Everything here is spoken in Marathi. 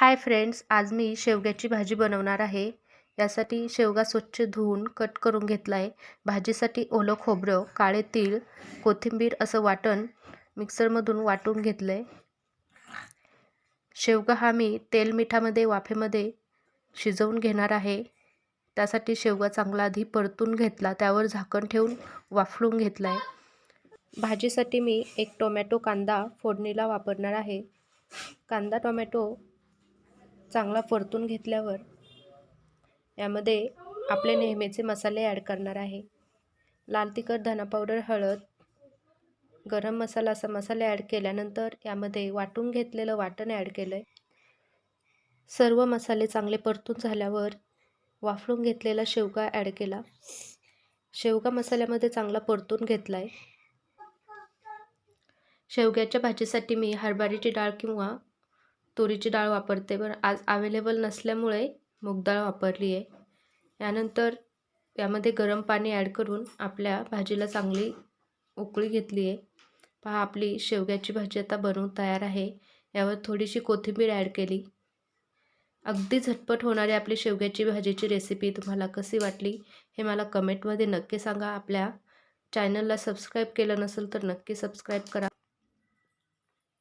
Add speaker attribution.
Speaker 1: हाय फ्रेंड्स आज मी शेवग्याची भाजी बनवणार आहे. यासाठी शेवगा स्वच्छ धुवून कट करून घेतला आहे भाजीसाठी ओलं खोबरं काळे तीळ कोथिंबीर असं वाटण मिक्सरमधून वाटून घेतलं आहे शेवगा हा मी तेल मिठामध्ये वाफेमध्ये शिजवून घेणार आहे. त्यासाठी शेवगा चांगला आधी परतून घेतला त्यावर झाकण ठेवून वाफळून घेतला आहे भाजीसाठी मी एक टोमॅटो कांदा फोडणीला वापरणार आहे. कांदा टोमॅटो चांगला परतून घेतल्यावर यामध्ये आपले नेहमीचे मसाले ॲड करणार आहे. लाल तिखट धना पावडर हळद गरम मसाला असा मसाले ॲड केल्यानंतर यामध्ये वाटून घेतलेलं वाटण ॲड केलं आहे सर्व मसाले चांगले परतून झाल्यावर वाफळून घेतलेला शेवगा ॲड केला. शेवगा मसाल्यामध्ये चांगला परतून घेतला आहे शेवग्याच्या भाजीसाठी मी हरभऱ्याची डाळ किंवा तुरीची डाळ वापरते पण आज अवेलेबल नसल्यामुळे मूग डाळ वापरली आहे. यानंतर यामध्ये गरम पाणी ॲड करून आपल्या भाजीला चांगली उकळी घेतली आहे. पहा आपली शेवग्याची भाजी आता बनवून तयार आहे. यावर थोडीशी कोथिंबीर ॲड केली. अगदी झटपट होणारी आपली शेवग्याची भाजीची रेसिपी तुम्हाला कशी वाटली हे मला कमेंटमध्ये नक्की सांगा. आपल्या चॅनलला सबस्क्राईब केलं नसेल तर नक्की सबस्क्राईब करा.